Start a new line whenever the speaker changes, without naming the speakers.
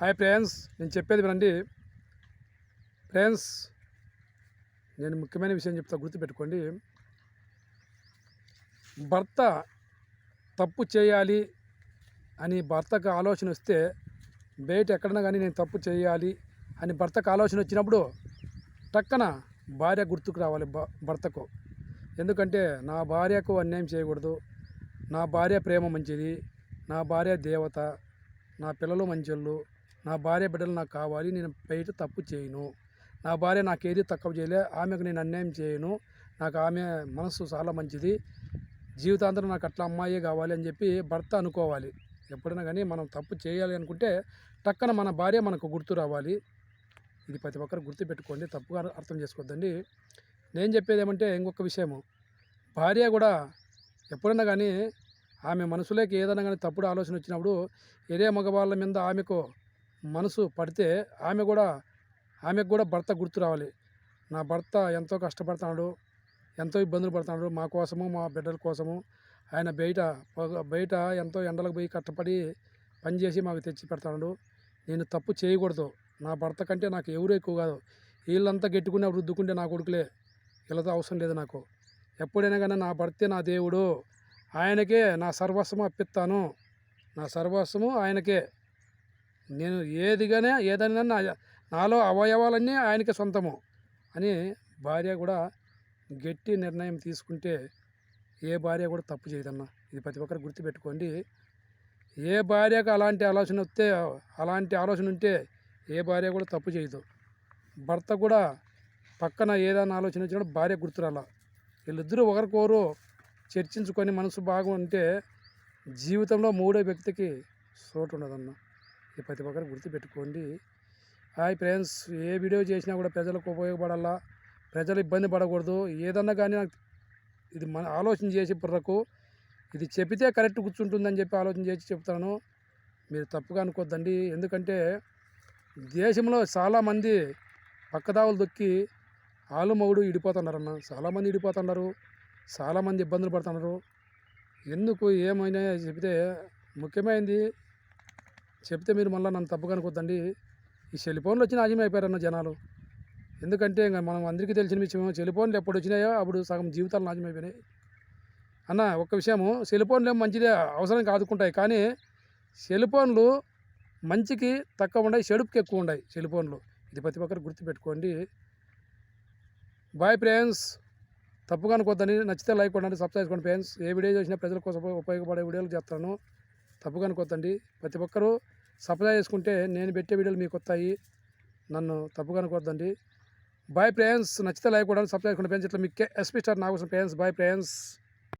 Hi friends నేను చెప్పేది వినండి. ఫ్రెండ్స్ నేను ముఖ్యమైన విషయం చెప్తా గుర్తుపెట్టుకోండి. భర్త తప్పు చేయాలి అని భర్తకు ఆలోచన వస్తే బయట ఎక్కడన్నా కానీ నేను తప్పు చేయాలి అని భర్తకు ఆలోచన వచ్చినప్పుడు టక్కన భార్య గుర్తుకు రావాలి భ- భర్తకు. ఎందుకంటే నా భార్యకు అన్యాయం చేయకూడదు. నా భార్య ప్రేమ మంచిది. నా భార్య దేవత. నా పిల్లలు మంచోళ్ళు. నా భార్య బిడ్డలు నాకు కావాలి నేను బయట తప్పు చేయను. నా భార్య నాకేది తక్కువ చేయలే ఆమెకు నేను అన్యాయం చేయను. నాకు ఆమె మనసు చాలా మంచిది. జీవితాంతరం నాకు అట్లా అమ్మాయే కావాలి అని చెప్పి భర్త అనుకోవాలి. ఎప్పుడైనా కానీ మనం తప్పు చేయాలి అనుకుంటే టక్కన మన భార్య మనకు గుర్తు రావాలి. ఇది ప్రతి ఒక్కరు గుర్తు పెట్టుకోండి తప్పుగా అర్థం చేసుకోవద్దండి. నేను చెప్పేది ఏమంటే ఇంకొక విషయము. భార్య కూడా ఎప్పుడైనా కానీ ఆమె మనసులోకి ఏదైనా కానీ తప్పుడు ఆలోచన వచ్చినప్పుడు ఏరే మగవాళ్ళ మీద ఆమెకు మనసు పడితే ఆమె కూడా ఆమెకు కూడా భర్త గుర్తు రావాలి. నా భర్త ఎంతో కష్టపడుతున్నాడు ఎంతో ఇబ్బందులు పడుతున్నాడు మా కోసము మా బిడ్డల కోసము. ఆయన బయట బయట ఎంతో ఎండలకు పోయి కష్టపడి పనిచేసి మాకు తెచ్చి పెడతాడు. నేను తప్పు చేయకూడదు. నా భర్త కంటే నాకు ఎవరు ఎక్కువ కాదు. వీళ్ళంతా గెట్టుకునే రుద్దుకుంటే నా కొడుకులే. వీళ్ళతో అవసరం లేదు నాకు. ఎప్పుడైనా కానీ నా భర్తే నా దేవుడు. ఆయనకే నా సర్వస్వం అప్పిస్తాను నా సర్వస్వము ఆయనకే. నేను ఏదిగానే ఏదైనా నా నాలో అవయవాలన్నీ ఆయనకి సొంతము అని భార్య కూడా గట్టి నిర్ణయం తీసుకుంటే ఏ భార్య కూడా తప్పు చేయదన్న. ఇది ప్రతి ఒక్కరు గుర్తుపెట్టుకోండి. ఏ భార్యకు అలాంటి ఆలోచన వస్తే అలాంటి ఆలోచన ఉంటే ఏ భార్య కూడా తప్పు చేయదు. భర్త కూడా పక్కన ఏదైనా ఆలోచన వచ్చినప్పుడు భార్య గుర్తురాల. వీళ్ళిద్దరూ ఒకరికొకరు చర్చించుకొని మనసు బాగుంటే ఉంటే జీవితంలో మూడో వ్యక్తికి చోటు ఉండదన్నా. ప్రతి ఒక్కరు గుర్తుపెట్టుకోండి. హాయ్ ఫ్రెండ్స్ ఏ వీడియో చేసినా కూడా ప్రజలకు ఉపయోగపడాలా? ప్రజలు ఇబ్బంది పడకూడదు. ఏదన్నా కానీ నాకు ఇది మన ఆలోచన చేసి బుర్రకు ఇది చెబితే కరెక్ట్ కూర్చుంటుందని చెప్పి ఆలోచన చేసి చెప్తాను. మీరు తప్పుగా అనుకోద్దండి. ఎందుకంటే దేశంలో చాలామంది పక్కదావులు దొక్కి ఆలు మగుడు ఇడిపోతున్నారన్న చాలామంది ఇడిపోతున్నారు. చాలామంది ఇబ్బందులు పడుతున్నారు. ఎందుకు ఏమైనా చెబితే ముఖ్యమైనది చెప్తే మీరు మళ్ళీ నన్ను తప్పు కనుకోద్దండి ఈ సెల్ ఫోన్లు వచ్చి నాశనం అయిపోయారన్న జనాలు. ఎందుకంటే ఇంకా మనం అందరికీ తెలిసిన విషయం సెల్ ఫోన్లు ఎప్పుడు వచ్చినాయో అప్పుడు సగం జీవితాలు నాశనం అయిపోయినాయి. అన్న ఒక్క విషయము సెల్ ఫోన్లు మంచిదే అవసరానికి ఆదుకుంటాయి కానీ సెల్ ఫోన్లు మంచికి తక్కువ ఉన్నాయి చెడుపుకి ఎక్కువ ఉన్నాయి సెల్ ఫోన్లు. ఇది ప్రతి ఒక్కరు గుర్తుపెట్టుకోండి. బాయ్ ఫ్రెండ్స్ తప్పుగా అనుకోద్దని నచ్చితే లైక్ కొట్టండి సబ్స్క్రైబ్ చేసుకోండి ఫ్రెండ్స్. ఏ వీడియో చేసినా ప్రజల కోసం ఉపయోగపడే వీడియోలు చేస్తాను. తప్పుగా అనుకోద్దండి ప్రతి ఒక్కరూ సప్లై చేసుకుంటే నేను పెట్టే వీడియోలు మీకు వస్తాయి. నన్ను తప్పుగా అనుకోవద్దండి. బాయ్ ప్రయాన్స్ నచ్చితే లైక్ కూడా సబ్స్క్రైబ్ చేసుకుంటే ఫ్రెండ్స్ ఇట్లా మీకు ఎస్పీ స్టార్ నాకోసం కోసం బాయ్ ఫ్రెండ్స్